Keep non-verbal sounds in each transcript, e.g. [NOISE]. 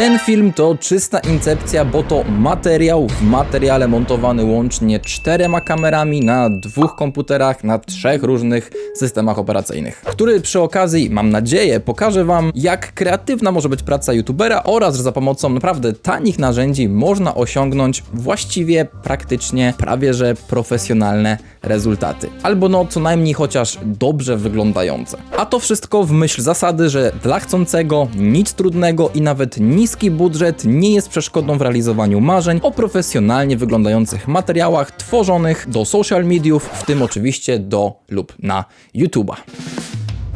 Ten film to czysta incepcja, bo to materiał w materiale montowany łącznie czterema kamerami na dwóch komputerach na trzech różnych systemach operacyjnych, który przy okazji, mam nadzieję, pokaże Wam, jak kreatywna może być praca youtubera oraz, że za pomocą naprawdę tanich narzędzi można osiągnąć właściwie, praktycznie, prawie że profesjonalne rezultaty. Albo no co najmniej chociaż dobrze wyglądające. A to wszystko w myśl zasady, że dla chcącego nic trudnego i nawet niski budżet nie jest przeszkodą w realizowaniu marzeń o profesjonalnie wyglądających materiałach tworzonych do social mediów, w tym oczywiście do lub na YouTube'a.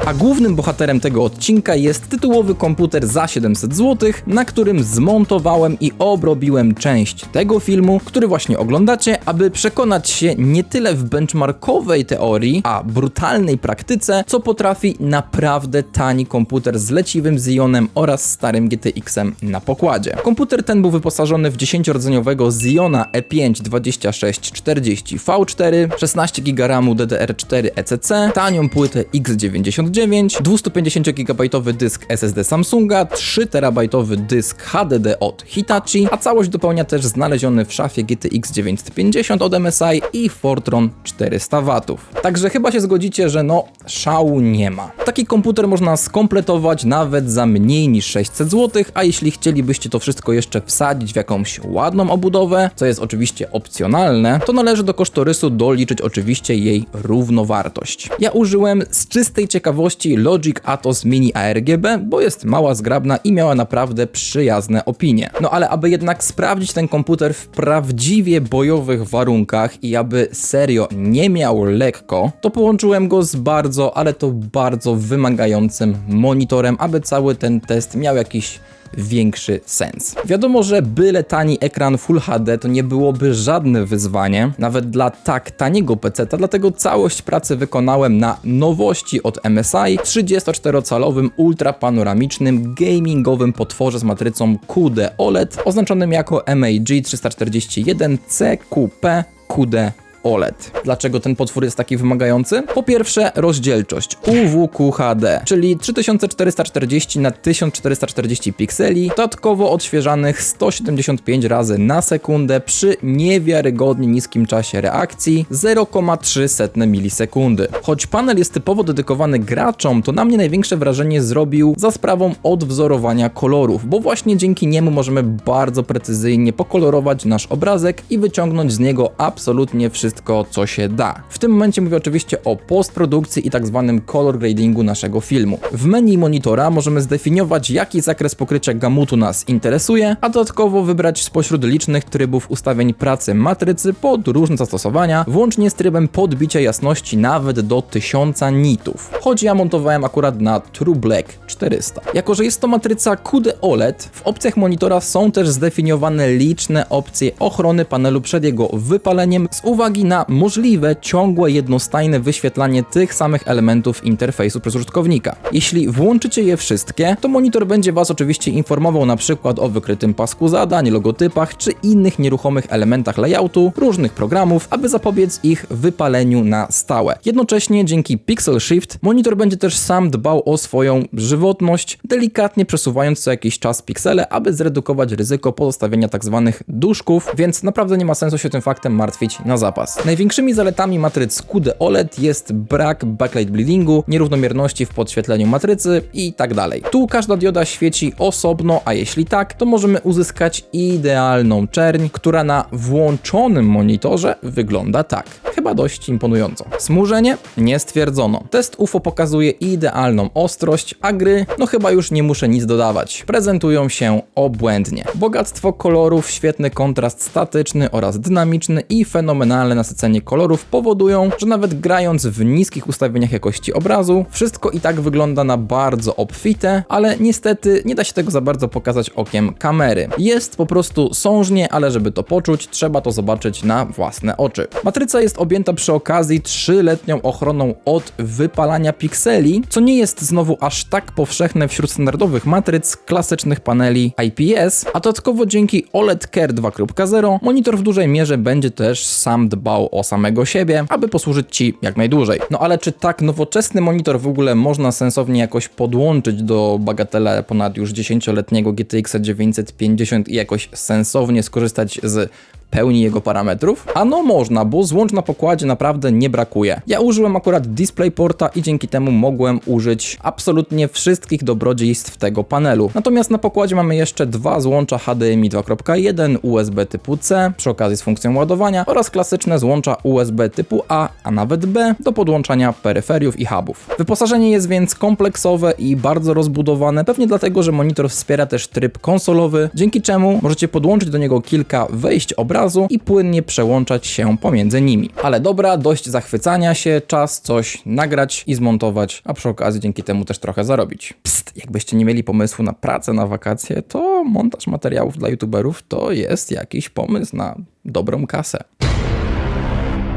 A głównym bohaterem tego odcinka jest tytułowy komputer za 700 zł, na którym zmontowałem i obrobiłem część tego filmu, który właśnie oglądacie, aby przekonać się nie tyle w benchmarkowej teorii, a brutalnej praktyce, co potrafi naprawdę tani komputer z leciwym Xeonem oraz starym GTX-em na pokładzie. Komputer ten był wyposażony w 10-rdzeniowego Xeona E E5 2640 V4, 16 GB RAMu DDR4 ECC, tanią płytę X99, 250 GB dysk SSD Samsunga, 3 TB dysk HDD od Hitachi, a całość dopełnia też znaleziony w szafie GTX 950 od MSI i Fortron 400 W. Także chyba się zgodzicie, że no szału nie ma. Taki komputer można skompletować nawet za mniej niż 600 zł, a jeśli chcielibyście to wszystko jeszcze wsadzić w jakąś ładną obudowę, co jest oczywiście opcjonalne, to należy do kosztorysu doliczyć oczywiście jej równowartość. Ja użyłem z czystej ciekawości Logic Atos Mini ARGB, bo jest mała, zgrabna i miała naprawdę przyjazne opinie. No ale aby jednak sprawdzić ten komputer w prawdziwie bojowych warunkach i aby serio nie miał lekko, to połączyłem go z bardzo, ale to bardzo wymagającym monitorem, aby cały ten test miał jakiś większy sens. Wiadomo, że byle tani ekran Full HD to nie byłoby żadne wyzwanie, nawet dla tak taniego PC, dlatego całość pracy wykonałem na nowości od MSI 34-calowym ultrapanoramicznym gamingowym potworze z matrycą QD OLED oznaczonym jako MAG 341 CQP QD OLED. Dlaczego ten potwór jest taki wymagający? Po pierwsze, rozdzielczość UWQHD, czyli 3440 na 1440 pikseli, dodatkowo odświeżanych 175 razy na sekundę przy niewiarygodnie niskim czasie reakcji 0,3 milisekundy. Choć panel jest typowo dedykowany graczom, to na mnie największe wrażenie zrobił za sprawą odwzorowania kolorów, bo właśnie dzięki niemu możemy bardzo precyzyjnie pokolorować nasz obrazek i wyciągnąć z niego absolutnie wszystko wszystko, co się da. W tym momencie mówię oczywiście o postprodukcji i tak zwanym color gradingu naszego filmu. W menu monitora możemy zdefiniować, jaki zakres pokrycia gamutu nas interesuje, a dodatkowo wybrać spośród licznych trybów ustawień pracy matrycy pod różne zastosowania, włącznie z trybem podbicia jasności nawet do 1000 nitów. Choć ja montowałem akurat na True Black 400. Jako, że jest to matryca QD OLED, w opcjach monitora są też zdefiniowane liczne opcje ochrony panelu przed jego wypaleniem z uwagi na możliwe ciągłe jednostajne wyświetlanie tych samych elementów interfejsu przez użytkownika. Jeśli włączycie je wszystkie, to monitor będzie Was oczywiście informował na przykład o wykrytym pasku zadań, logotypach czy innych nieruchomych elementach layoutu różnych programów, aby zapobiec ich wypaleniu na stałe. Jednocześnie dzięki Pixel Shift monitor będzie też sam dbał o swoją żywotność, delikatnie przesuwając co jakiś czas piksele, aby zredukować ryzyko pozostawienia tzw. duszków, więc naprawdę nie ma sensu się tym faktem martwić na zapas. Największymi zaletami matryc QD OLED jest brak backlight bleedingu, nierównomierności w podświetleniu matrycy i tak dalej. Tu każda dioda świeci osobno, a jeśli tak, to możemy uzyskać idealną czerń, która na włączonym monitorze wygląda tak. Chyba dość imponująco. Smużenie? Nie stwierdzono. Test UFO pokazuje idealną ostrość, a gry, no chyba już nie muszę nic dodawać. Prezentują się obłędnie. Bogactwo kolorów, świetny kontrast statyczny oraz dynamiczny i fenomenalne nasycenie kolorów powodują, że nawet grając w niskich ustawieniach jakości obrazu, wszystko i tak wygląda na bardzo obfite, ale niestety nie da się tego za bardzo pokazać okiem kamery. Jest po prostu sążnie, ale żeby to poczuć, trzeba to zobaczyć na własne oczy. Matryca jest objęta przy okazji 3-letnią ochroną od wypalania pikseli, co nie jest znowu aż tak powszechne wśród standardowych matryc klasycznych paneli IPS, a dodatkowo dzięki OLED Care 2.0 monitor w dużej mierze będzie też sam dbał o samego siebie, aby posłużyć Ci jak najdłużej. No ale czy tak nowoczesny monitor w ogóle można sensownie jakoś podłączyć do bagatela ponad już 10-letniego GTX 950 i jakoś sensownie skorzystać z pełni jego parametrów? Ano można, bo złącz na pokładzie naprawdę nie brakuje. Ja użyłem akurat DisplayPorta i dzięki temu mogłem użyć absolutnie wszystkich dobrodziejstw tego panelu. Natomiast na pokładzie mamy jeszcze dwa złącza HDMI 2.1, USB typu C przy okazji z funkcją ładowania oraz klasyczne złącza USB typu A, a nawet B do podłączania peryferiów i hubów. Wyposażenie jest więc kompleksowe i bardzo rozbudowane, pewnie dlatego, że monitor wspiera też tryb konsolowy, dzięki czemu możecie podłączyć do niego kilka wejść obrazu i płynnie przełączać się pomiędzy nimi. Ale dobra, dość zachwycania się, czas coś nagrać i zmontować, a przy okazji dzięki temu też trochę zarobić. Psst, jakbyście nie mieli pomysłu na pracę na wakacje, to montaż materiałów dla youtuberów to jest jakiś pomysł na dobrą kasę.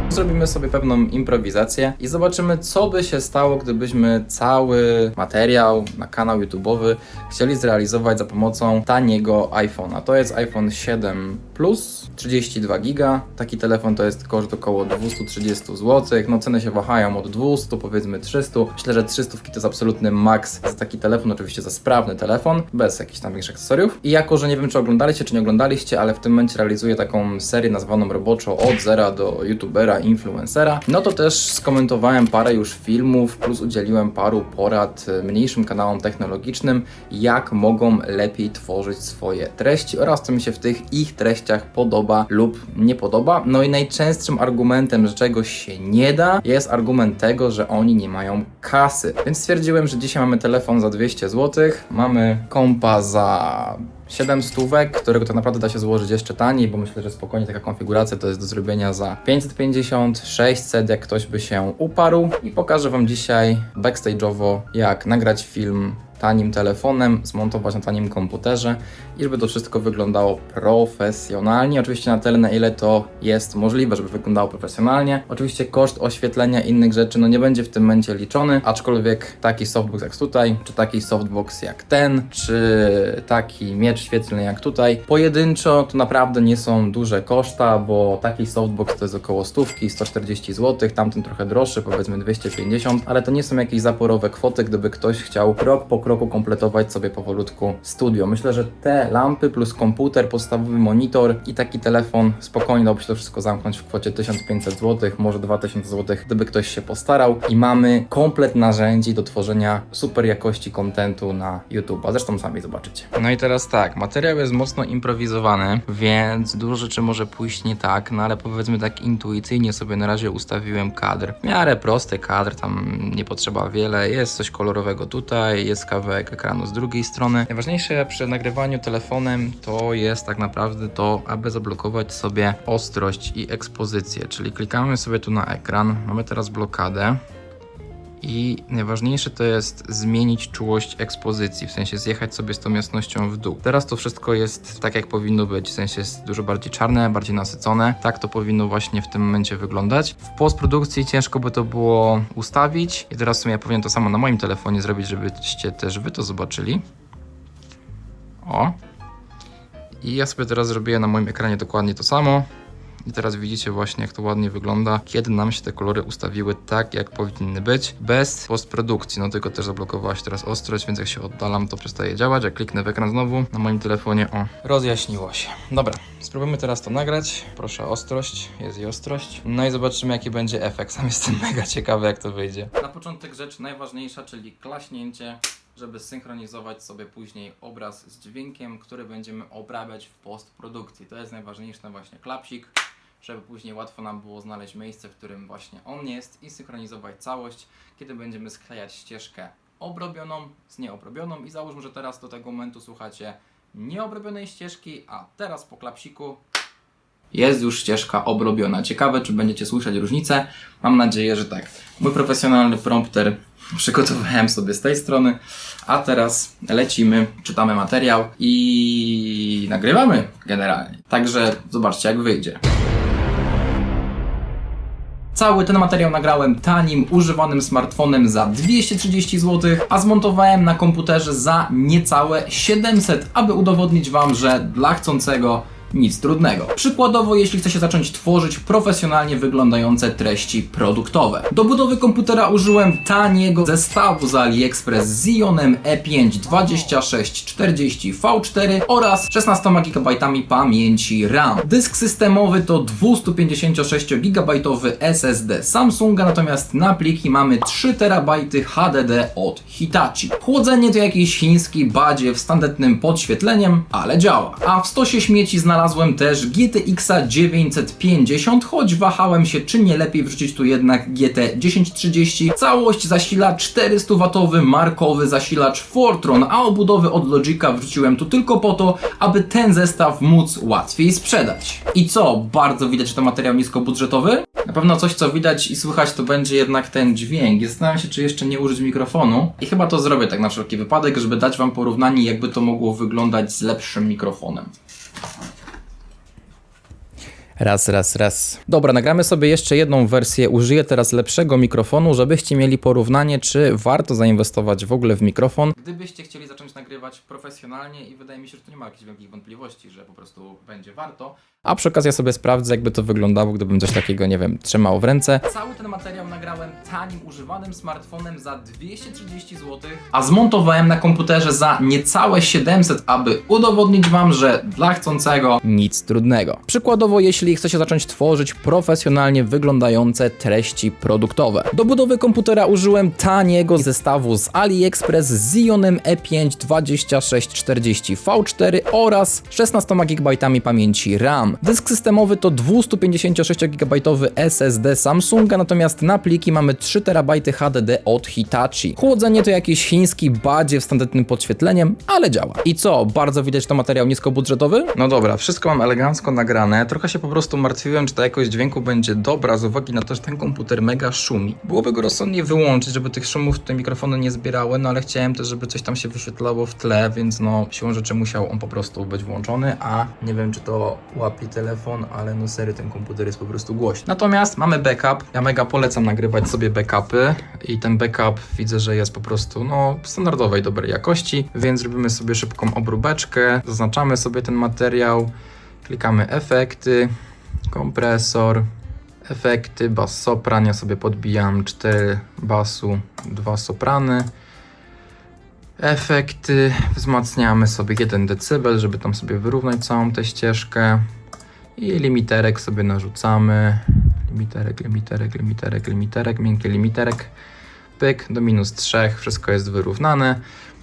Zrobimy sobie pewną improwizację i zobaczymy, co by się stało, gdybyśmy cały materiał na kanał YouTube'owy chcieli zrealizować za pomocą taniego iPhone'a. To jest iPhone 7 Plus, 32 giga. Taki telefon to jest koszt około 230 zł. No ceny się wahają od 200, powiedzmy 300. Myślę, że 300 to jest absolutny maks za taki telefon, oczywiście za sprawny telefon, bez jakichś tam większych akcesoriów. I jako, że nie wiem, czy oglądaliście, czy nie oglądaliście, ale w tym momencie realizuję taką serię nazwaną roboczo od zera do youtubera, influencera, no to też skomentowałem parę już filmów, plus udzieliłem paru porad mniejszym kanałom technologicznym, jak mogą lepiej tworzyć swoje treści oraz co mi się w tych ich treściach podoba lub nie podoba. No i najczęstszym argumentem, że czegoś się nie da, jest argument tego, że oni nie mają kasy. Więc stwierdziłem, że dzisiaj mamy telefon za 200 zł, mamy kompa za 7 stówek, którego tak naprawdę da się złożyć jeszcze taniej, bo myślę, że spokojnie taka konfiguracja to jest do zrobienia za 550, 600, jak ktoś by się uparł. I pokażę Wam dzisiaj backstage'owo, jak nagrać film tanim telefonem, zmontować na tanim komputerze i żeby to wszystko wyglądało profesjonalnie. Oczywiście na tyle, na ile to jest możliwe, żeby wyglądało profesjonalnie. Oczywiście koszt oświetlenia innych rzeczy no nie będzie w tym momencie liczony, aczkolwiek taki softbox jak tutaj, czy taki softbox jak ten, czy taki miecz świetlny jak tutaj, pojedynczo to naprawdę nie są duże koszta, bo taki softbox to jest około stówki, 140 zł, tamten trochę droższy, powiedzmy 250, ale to nie są jakieś zaporowe kwoty, gdyby ktoś chciał krok po kroku kompletować sobie powolutku studio. Myślę, że te lampy plus komputer, podstawowy monitor i taki telefon spokojnie dałoby się to wszystko zamknąć w kwocie 1500 zł, może 2000 zł, gdyby ktoś się postarał i mamy komplet narzędzi do tworzenia super jakości kontentu na YouTube, a zresztą sami zobaczycie. No i teraz tak, materiał jest mocno improwizowany, więc dużo rzeczy może pójść nie tak, no ale powiedzmy tak intuicyjnie sobie na razie ustawiłem kadr. W miarę prosty kadr, tam nie potrzeba wiele, jest coś kolorowego tutaj, jest kawałek ekranu z drugiej strony. Najważniejsze przy nagrywaniu telefonem to jest tak naprawdę to, aby zablokować sobie ostrość i ekspozycję, czyli klikamy sobie tu na ekran, mamy teraz blokadę. I najważniejsze to jest zmienić czułość ekspozycji, w sensie zjechać sobie z tą jasnością w dół. Teraz to wszystko jest tak, jak powinno być, w sensie jest dużo bardziej czarne, bardziej nasycone. Tak to powinno właśnie w tym momencie wyglądać. W postprodukcji ciężko by to było ustawić i teraz w sumie ja powinien to samo na moim telefonie zrobić, żebyście też wy to zobaczyli. O. I ja sobie teraz zrobię na moim ekranie dokładnie to samo. I teraz widzicie właśnie, jak to ładnie wygląda, kiedy nam się te kolory ustawiły tak, jak powinny być, bez postprodukcji. No tylko też zablokowała się teraz ostrość, więc jak się oddalam, to przestaje działać. Jak kliknę w ekran znowu na moim telefonie, o, rozjaśniło się. Dobra, spróbujmy teraz to nagrać. Proszę ostrość, jest i ostrość. No i zobaczymy, jaki będzie efekt. Sam jestem [LAUGHS] mega ciekawy, jak to wyjdzie. Na początek rzecz najważniejsza, czyli klaśnięcie żeby synchronizować sobie później obraz z dźwiękiem, który będziemy obrabiać w postprodukcji. To jest najważniejszy właśnie klapsik, żeby później łatwo nam było znaleźć miejsce, w którym właśnie on jest i synchronizować całość, kiedy będziemy sklejać ścieżkę obrobioną z nieobrobioną i załóżmy, że teraz do tego momentu słuchacie nieobrobionej ścieżki, a teraz po klapsiku jest już ścieżka obrobiona. Ciekawe, czy będziecie słyszeć różnicę. Mam nadzieję, że tak. Mój profesjonalny prompter przygotowałem sobie z tej strony, a teraz lecimy, czytamy materiał i nagrywamy generalnie. Także zobaczcie, jak wyjdzie. Cały ten materiał nagrałem tanim, używanym smartfonem za 230 zł, a zmontowałem na komputerze za niecałe 700, aby udowodnić Wam, że dla chcącego nic trudnego. Przykładowo, jeśli chce się zacząć tworzyć profesjonalnie wyglądające treści produktowe. Do budowy komputera użyłem taniego zestawu z AliExpress z Xeonem E E5 2640 V4 oraz 16 GB pamięci RAM. Dysk systemowy to 256 GB SSD Samsunga, natomiast na pliki mamy 3 TB HDD od Hitachi. Chłodzenie to jakiś chiński badziew z tandetnym podświetleniem, ale działa. A w stosie śmieci znalazłem też GTX 950, choć wahałem się czy nie lepiej wrzucić tu jednak GT 1030. Całość zasila 400W markowy zasilacz Fortron, a obudowy od Logica wrzuciłem tu tylko po to, aby ten zestaw móc łatwiej sprzedać. I co, bardzo widać, że to materiał niskobudżetowy? Na pewno coś, co widać i słychać, to będzie jednak ten dźwięk. Zastanawiam się, czy jeszcze nie użyć mikrofonu. I chyba to zrobię tak na wszelki wypadek, żeby dać Wam porównanie, jakby to mogło wyglądać z lepszym mikrofonem. Raz, raz, raz. Dobra, nagramy sobie jeszcze jedną wersję. Użyję teraz lepszego mikrofonu, żebyście mieli porównanie, czy warto zainwestować w ogóle w mikrofon. Gdybyście chcieli zacząć nagrywać profesjonalnie i wydaje mi się, że tu nie ma jakichś wielkich wątpliwości, że po prostu będzie warto. A przy okazji ja sobie sprawdzę, jakby to wyglądało, gdybym coś takiego, nie wiem, trzymał w ręce. Cały ten materiał nagrałem tanim, używanym smartfonem za 230 zł, a zmontowałem na komputerze za niecałe 700, aby udowodnić Wam, że dla chcącego nic trudnego. Przykładowo, jeśli chce się zacząć tworzyć profesjonalnie wyglądające treści produktowe. Do budowy komputera użyłem taniego zestawu z AliExpress z Xeonem E E5 2640 V4 oraz 16 GB pamięci RAM. Dysk systemowy to 256 GB SSD Samsunga, natomiast na pliki mamy 3 TB HDD od Hitachi. Chłodzenie to jakiś chiński badziew z tandetnym podświetleniem, ale działa. I co, bardzo widać to materiał niskobudżetowy? No dobra, wszystko mam elegancko nagrane. Trochę się po prostu martwiłem, czy ta jakość dźwięku będzie dobra, z uwagi na to, że ten komputer mega szumi. Byłoby go rozsądnie wyłączyć, żeby tych szumów te mikrofony nie zbierały, no ale chciałem też, żeby coś tam się wyświetlało w tle, więc no siłą rzeczy musiał on po prostu być włączony, a nie wiem, czy to łapi telefon, ale no sery, ten komputer jest po prostu głośny. Natomiast mamy backup. Ja mega polecam nagrywać sobie backupy i ten backup widzę, że jest po prostu no standardowej, dobrej jakości, więc robimy sobie szybką obróbeczkę, zaznaczamy sobie ten materiał, klikamy efekty, kompresor, efekty, bas sopran, ja sobie podbijam 4 basu, 2 soprany, efekty, wzmacniamy sobie 1 dB, żeby tam sobie wyrównać całą tę ścieżkę. I limiterek sobie narzucamy, limiterek, limiterek, limiterek, limiterek, miękki limiterek, pyk, do minus 3, wszystko jest wyrównane.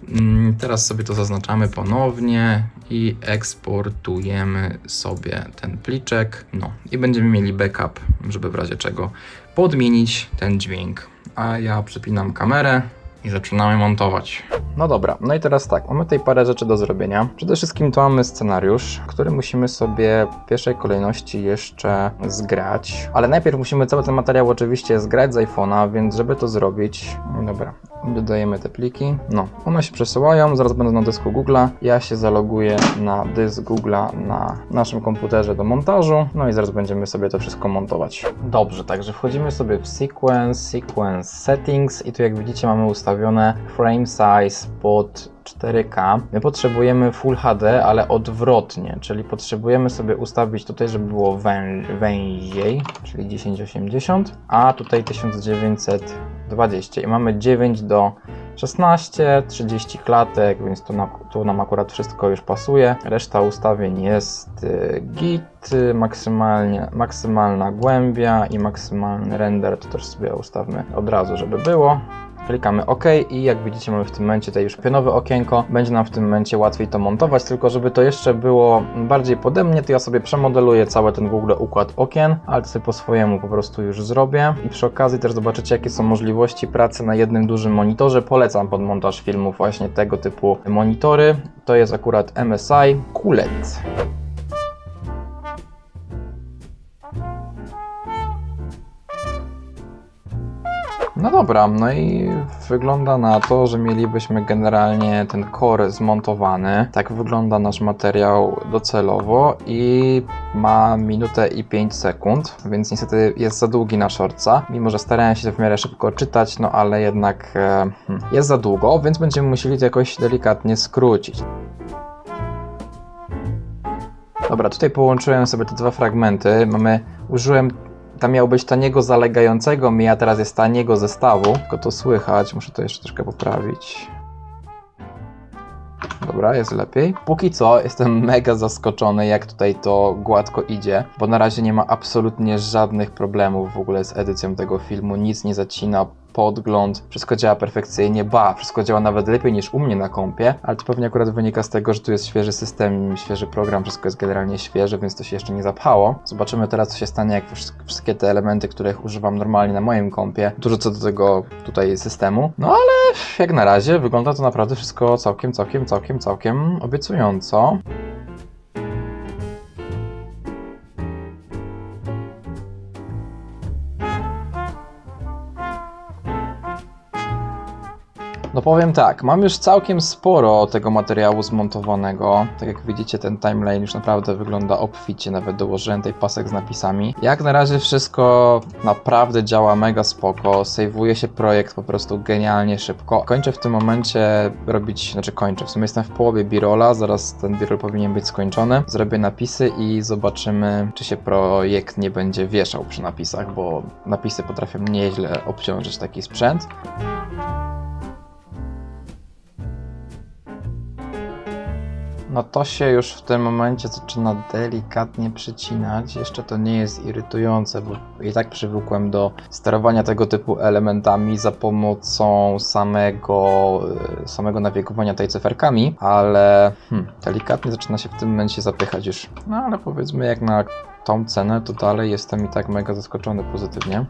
Mm, Teraz sobie to zaznaczamy ponownie i eksportujemy sobie ten pliczek. No i będziemy mieli backup, żeby w razie czego podmienić ten dźwięk. A ja przypinam kamerę i zaczynamy montować. No dobra, no i teraz tak, mamy tutaj parę rzeczy do zrobienia. Przede wszystkim to mamy scenariusz, który musimy sobie w pierwszej kolejności jeszcze zgrać, ale najpierw musimy cały ten materiał oczywiście zgrać z iPhone'a, więc żeby to zrobić, no dobra, dodajemy te pliki, no, one się przesyłają, zaraz będą na dysku Google'a, ja się zaloguję na dysk Google'a na naszym komputerze do montażu, no i zaraz będziemy sobie to wszystko montować. Dobrze, także wchodzimy sobie w Sequence, Sequence Settings i tu jak widzicie mamy ustawione frame size pod 4K. My potrzebujemy Full HD, ale odwrotnie, czyli potrzebujemy sobie ustawić tutaj, żeby było wę węziej, czyli 1080, a tutaj 1920 i mamy 9 do 16, 30 klatek, więc tu, na, tu nam akurat wszystko już pasuje. Reszta ustawień jest y, git, maksymalnie, maksymalna głębia i maksymalny render, to też sobie ustawmy od razu, żeby było. Klikamy OK i jak widzicie mamy w tym momencie tutaj już pionowe okienko. Będzie nam w tym momencie łatwiej to montować, tylko żeby to jeszcze było bardziej pode mnie, to ja sobie przemodeluję cały ten w ogóle układ okien, ale to sobie po swojemu po prostu już zrobię. I przy okazji też zobaczycie jakie są możliwości pracy na jednym dużym monitorze. Polecam pod montaż filmów właśnie tego typu monitory. To jest akurat MSI QLED. No dobra, no i wygląda na to, że mielibyśmy generalnie ten core zmontowany. Tak wygląda nasz materiał docelowo i ma minutę i 5 sekund, więc niestety jest za długi na shortca. Mimo, że starałem się w miarę szybko czytać, no ale jednak e, hmm, jest za długo, więc będziemy musieli to jakoś delikatnie skrócić. Dobra, tutaj połączyłem sobie te dwa fragmenty. Mamy, użyłem, tam miał być taniego zalegającego mi, a teraz jest taniego zestawu. Tylko to słychać, muszę to jeszcze troszkę poprawić. Dobra, jest lepiej. Póki co jestem [LAUGHS] mega zaskoczony, jak tutaj to gładko idzie, bo na razie nie ma absolutnie żadnych problemów w ogóle z edycją tego filmu. Nic nie zacina, podgląd, wszystko działa perfekcyjnie, ba, wszystko działa nawet lepiej niż u mnie na kompie, ale to pewnie akurat wynika z tego, że tu jest świeży system, świeży program, wszystko jest generalnie świeże, więc to się jeszcze nie zapchało. Zobaczymy teraz, co się stanie, jak wsz- wszystkie te elementy, których używam normalnie na moim kompie, dużo co do tego tutaj systemu. No ale jak na razie wygląda to naprawdę wszystko całkiem, całkiem, całkiem, całkiem obiecująco. No powiem tak, mam już całkiem sporo tego materiału zmontowanego. Tak jak widzicie, ten timeline już naprawdę wygląda obficie, nawet dołożyłem tej pasek z napisami. Jak na razie wszystko naprawdę działa mega spoko, sejwuje się projekt po prostu genialnie szybko. Kończę w tym momencie robić, znaczy kończę, w sumie jestem w połowie birola, zaraz ten birol powinien być skończony. Zrobię napisy i zobaczymy, czy się projekt nie będzie wieszał przy napisach, bo napisy potrafią nieźle obciążyć taki sprzęt. No to się już w tym momencie zaczyna delikatnie przycinać. Jeszcze to nie jest irytujące, bo i tak przywykłem do sterowania tego typu elementami za pomocą samego, e, samego nawigowania tutaj cyferkami, ale hmm, delikatnie zaczyna się w tym momencie zapychać już. No ale powiedzmy jak na tą cenę, to dalej jestem i tak mega zaskoczony pozytywnie.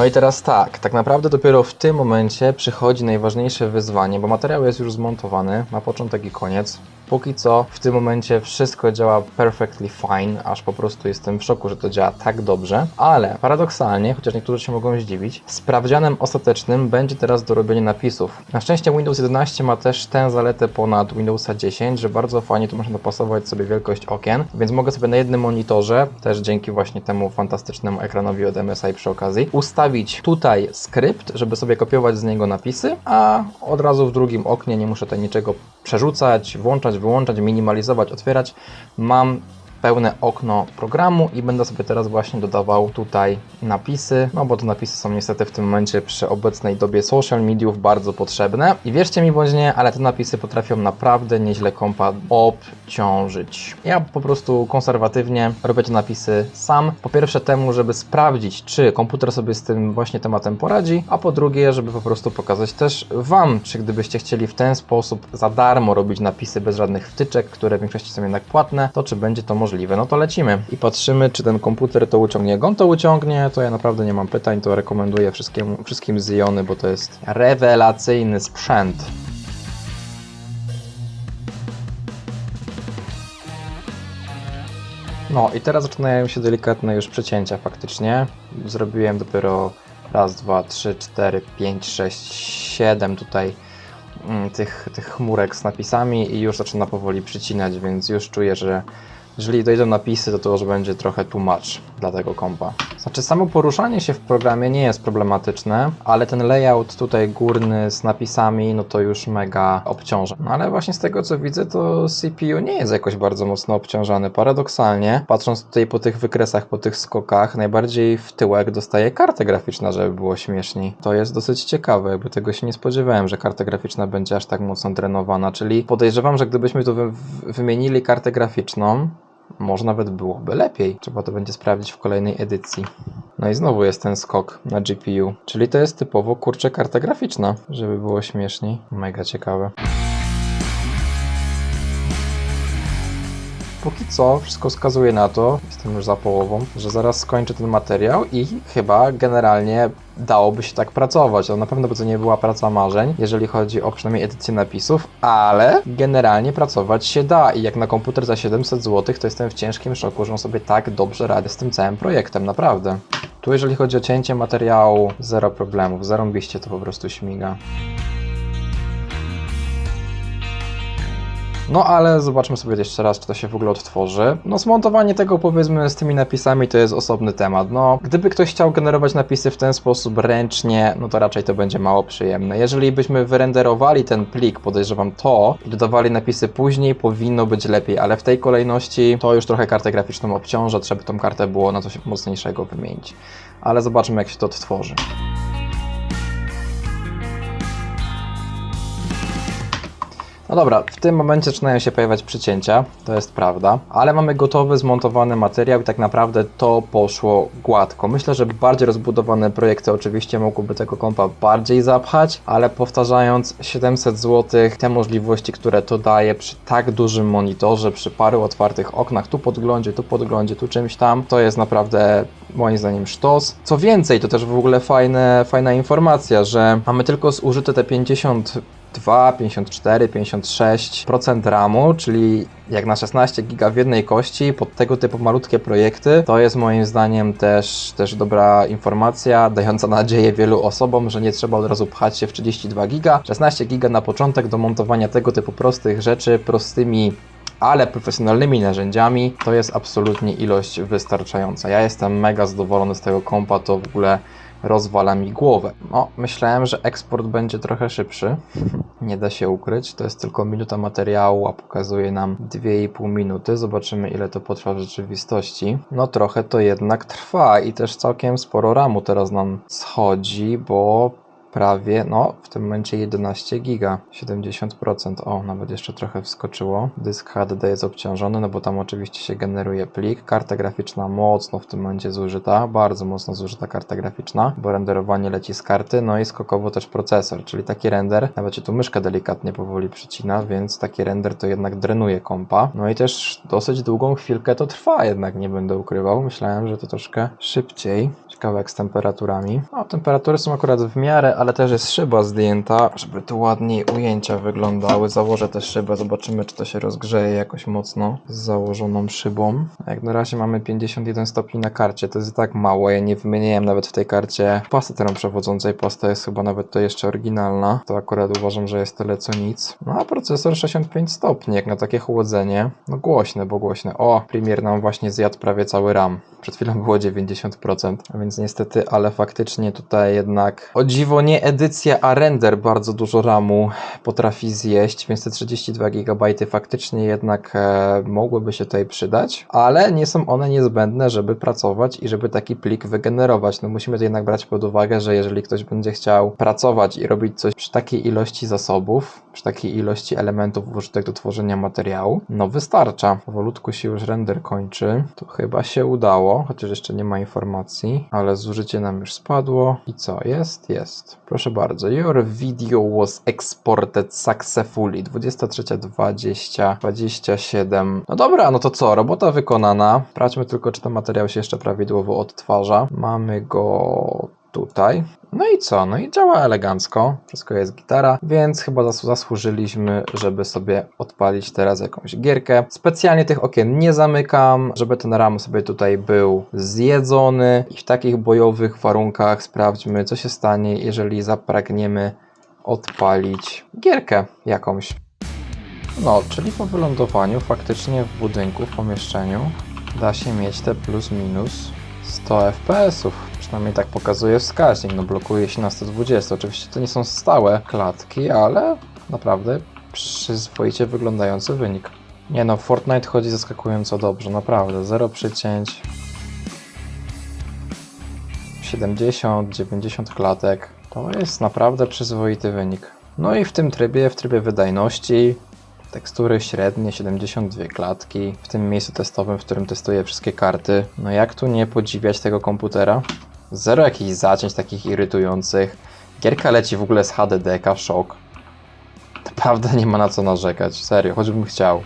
No i teraz tak, tak naprawdę dopiero w tym momencie przychodzi najważniejsze wyzwanie, bo materiał jest już zmontowany, ma początek i koniec. Póki co w tym momencie wszystko działa perfectly fine, aż po prostu jestem w szoku, że to działa tak dobrze. Ale paradoksalnie, chociaż niektórzy się mogą zdziwić, sprawdzianem ostatecznym będzie teraz dorobienie napisów. Na szczęście Windows 11 ma też tę zaletę ponad Windowsa 10, że bardzo fajnie tu można dopasować sobie wielkość okien, więc mogę sobie na jednym monitorze, też dzięki właśnie temu fantastycznemu ekranowi od MSI przy okazji, ustawić tutaj skrypt, żeby sobie kopiować z niego napisy, a od razu w drugim oknie nie muszę tutaj niczego przerzucać, włączać, wyłączać, minimalizować, otwierać. Mam pełne okno programu i będę sobie teraz właśnie dodawał tutaj napisy, no bo te napisy są niestety w tym momencie przy obecnej dobie social mediów bardzo potrzebne. I wierzcie mi bądź nie, ale te napisy potrafią naprawdę nieźle kompa obciążyć. Ja po prostu konserwatywnie robię te napisy sam, po pierwsze temu, żeby sprawdzić, czy komputer sobie z tym właśnie tematem poradzi, a po drugie, żeby po prostu pokazać też Wam, czy gdybyście chcieli w ten sposób za darmo robić napisy bez żadnych wtyczek, które w większości są jednak płatne, to czy będzie to możliwe. No to lecimy i patrzymy, czy ten komputer to uciągnie. Jak on to uciągnie, to ja naprawdę nie mam pytań, to rekomenduję wszystkiemu, wszystkim Ziony, bo to jest rewelacyjny sprzęt. No i teraz zaczynają się delikatne już przecięcia faktycznie. Zrobiłem dopiero raz, dwa, trzy, cztery, pięć, sześć, siedem tutaj mm, tych, tych chmurek z napisami i już zaczyna powoli przycinać, więc już czuję, że jeżeli dojdą napisy, to to już będzie trochę tłumacz dla tego kompa. Znaczy samo poruszanie się w programie nie jest problematyczne, ale ten layout tutaj górny z napisami, no to już mega obciąża. No ale właśnie z tego co widzę, to CPU nie jest jakoś bardzo mocno obciążany. Paradoksalnie, patrząc tutaj po tych wykresach, po tych skokach, najbardziej w tyłek dostaje kartę graficzna, żeby było śmieszniej. To jest dosyć ciekawe, jakby tego się nie spodziewałem, że karta graficzna będzie aż tak mocno drenowana, czyli podejrzewam, że gdybyśmy tu wy wymienili kartę graficzną, może nawet byłoby lepiej. Trzeba to będzie sprawdzić w kolejnej edycji. No i znowu jest ten skok na GPU. Czyli to jest typowo kurczę karta graficzna, żeby było śmieszniej. Mega ciekawe. Póki co wszystko wskazuje na to, jestem już za połową, że zaraz skończę ten materiał i chyba generalnie dałoby się tak pracować. To na pewno by to nie była praca marzeń, jeżeli chodzi o przynajmniej edycję napisów, ale generalnie pracować się da i jak na komputer za 700 zł, to jestem w ciężkim szoku, że on sobie tak dobrze radzi z tym całym projektem, naprawdę. Tu jeżeli chodzi o cięcie materiału, zero problemów, zarąbiście to po prostu śmiga. No ale zobaczmy sobie jeszcze raz, czy to się w ogóle odtworzy. No zmontowanie tego powiedzmy z tymi napisami to jest osobny temat. No gdyby ktoś chciał generować napisy w ten sposób ręcznie, no to raczej to będzie mało przyjemne. Jeżeli byśmy wyrenderowali ten plik, podejrzewam to, i dodawali napisy później, powinno być lepiej, ale w tej kolejności to już trochę kartę graficzną obciąża, trzeba by tą kartę było na coś mocniejszego wymienić. Ale zobaczmy jak się to odtworzy. No dobra, w tym momencie zaczynają się pojawiać przycięcia, to jest prawda, ale mamy gotowy, zmontowany materiał i tak naprawdę to poszło gładko. Myślę, że bardziej rozbudowane projekty oczywiście mogłyby tego kompa bardziej zapchać, ale powtarzając 700 zł, te możliwości, które to daje przy tak dużym monitorze, przy paru otwartych oknach, tu podglądzie, tu podglądzie, tu czymś tam, to jest naprawdę moim zdaniem sztos. Co więcej, to też w ogóle fajne, fajna informacja, że mamy tylko zużyte te 50 2, 54, 56% RAMu, czyli jak na 16 giga w jednej kości pod tego typu malutkie projekty, to jest moim zdaniem też, też dobra informacja, dająca nadzieję wielu osobom, że nie trzeba od razu pchać się w 32 giga. 16 giga na początek do montowania tego typu prostych rzeczy, prostymi ale profesjonalnymi narzędziami to jest absolutnie ilość wystarczająca. Ja jestem mega zadowolony z tego kompa, to w ogóle rozwala mi głowę. No, myślałem, że eksport będzie trochę szybszy. [LAUGHS] Nie da się ukryć. To jest tylko minuta materiału, a pokazuje nam 2,5 minuty. Zobaczymy, ile to potrwa w rzeczywistości. No, trochę to jednak trwa i też całkiem sporo ramu teraz nam schodzi, bo prawie, no w tym momencie 11 giga, 70%, o nawet jeszcze trochę wskoczyło. Dysk HDD jest obciążony, no bo tam oczywiście się generuje plik. Karta graficzna mocno w tym momencie zużyta, bardzo mocno zużyta karta graficzna, bo renderowanie leci z karty, no i skokowo też procesor, czyli taki render, nawet się tu myszka delikatnie powoli przycina, więc taki render to jednak drenuje kompa. No i też dosyć długą chwilkę to trwa, jednak nie będę ukrywał. Myślałem, że to troszkę szybciej. Ciekawe jak z temperaturami. No, temperatury są akurat w miarę, ale też jest szyba zdjęta, żeby tu ładniej ujęcia wyglądały. Założę też szybę, zobaczymy czy to się rozgrzeje jakoś mocno z założoną szybą. Jak na razie mamy 51 stopni na karcie, to jest tak mało. Ja nie wymieniłem nawet w tej karcie pasty termoprzewodzącej. Pasta jest chyba nawet to jeszcze oryginalna. To akurat uważam, że jest tyle co nic. No a procesor 65 stopni, jak na takie chłodzenie. No głośne, bo głośne. O, Premier nam właśnie zjadł prawie cały RAM. Przed chwilą było 90%, a więc niestety, ale faktycznie tutaj jednak o dziwo nie edycja, a render bardzo dużo RAMu potrafi zjeść, więc te 32 GB faktycznie jednak e, mogłyby się tutaj przydać, ale nie są one niezbędne, żeby pracować i żeby taki plik wygenerować. No musimy to jednak brać pod uwagę, że jeżeli ktoś będzie chciał pracować i robić coś przy takiej ilości zasobów, przy takiej ilości elementów użytych do tworzenia materiału, no wystarcza. Powolutku się już render kończy. To chyba się udało, chociaż jeszcze nie ma informacji, ale zużycie nam już spadło. I co? Jest? Jest. Proszę bardzo. Your video was exported successfully. 23.20, 27. No dobra, no to co? Robota wykonana. Sprawdźmy tylko, czy ten materiał się jeszcze prawidłowo odtwarza. Mamy go tutaj. No i co? No i działa elegancko. Wszystko jest gitara, więc chyba zas- zasłużyliśmy, żeby sobie odpalić teraz jakąś gierkę. Specjalnie tych okien nie zamykam, żeby ten RAM sobie tutaj był zjedzony i w takich bojowych warunkach sprawdźmy, co się stanie, jeżeli zapragniemy odpalić gierkę jakąś. No, czyli po wylądowaniu faktycznie w budynku, w pomieszczeniu da się mieć te plus minus 100 FPS-ów. Przynajmniej tak pokazuje wskaźnik, no blokuje się na 120. Oczywiście to nie są stałe klatki, ale naprawdę przyzwoicie wyglądający wynik. Nie no, Fortnite chodzi zaskakująco dobrze, naprawdę. Zero przycięć. 70, 90 klatek. To jest naprawdę przyzwoity wynik. No i w tym trybie, w trybie wydajności, tekstury średnie, 72 klatki. W tym miejscu testowym, w którym testuję wszystkie karty. No jak tu nie podziwiać tego komputera? Zero jakichś zacięć takich irytujących. Gierka leci w ogóle z HDD-ka, szok. Naprawdę nie ma na co narzekać, serio, choćbym chciał.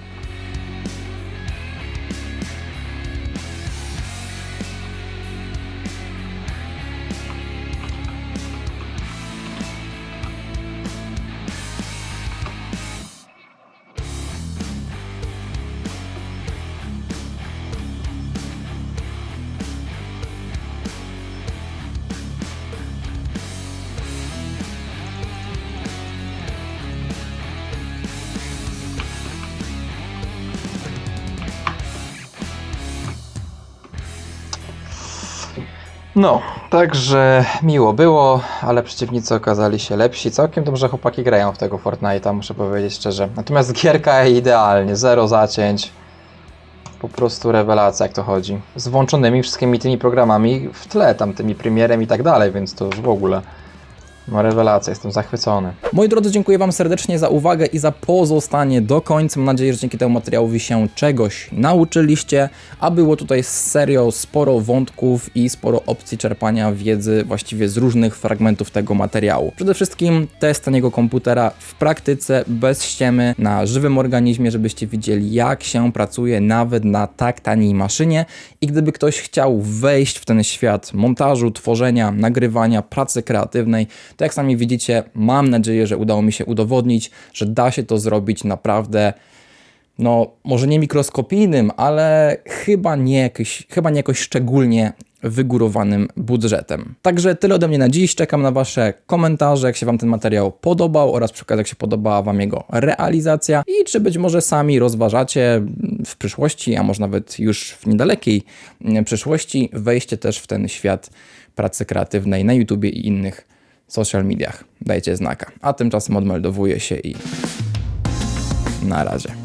No, także miło było, ale przeciwnicy okazali się lepsi. Całkiem dobrze chłopaki grają w tego Fortnite'a, muszę powiedzieć szczerze. Natomiast gierka idealnie, zero zacięć. Po prostu rewelacja, jak to chodzi. Z włączonymi wszystkimi tymi programami w tle, tam tymi premierem i tak dalej, więc to już w ogóle. No rewelacja, jestem zachwycony. Moi drodzy, dziękuję Wam serdecznie za uwagę i za pozostanie do końca. Mam nadzieję, że dzięki temu materiałowi się czegoś nauczyliście, a było tutaj serio sporo wątków i sporo opcji czerpania wiedzy właściwie z różnych fragmentów tego materiału. Przede wszystkim test taniego komputera w praktyce, bez ściemy, na żywym organizmie, żebyście widzieli jak się pracuje nawet na tak taniej maszynie i gdyby ktoś chciał wejść w ten świat montażu, tworzenia, nagrywania, pracy kreatywnej, to jak sami widzicie, mam nadzieję, że udało mi się udowodnić, że da się to zrobić naprawdę, no może nie mikroskopijnym, ale chyba nie, jakiś, chyba nie jakoś szczególnie wygórowanym budżetem. Także tyle ode mnie na dziś. Czekam na Wasze komentarze, jak się Wam ten materiał podobał oraz przy okazji, jak się podobała Wam jego realizacja i czy być może sami rozważacie w przyszłości, a może nawet już w niedalekiej mm, przyszłości, wejście też w ten świat pracy kreatywnej na YouTubie i innych social mediach. Dajcie znaka. A tymczasem odmeldowuję się i na razie.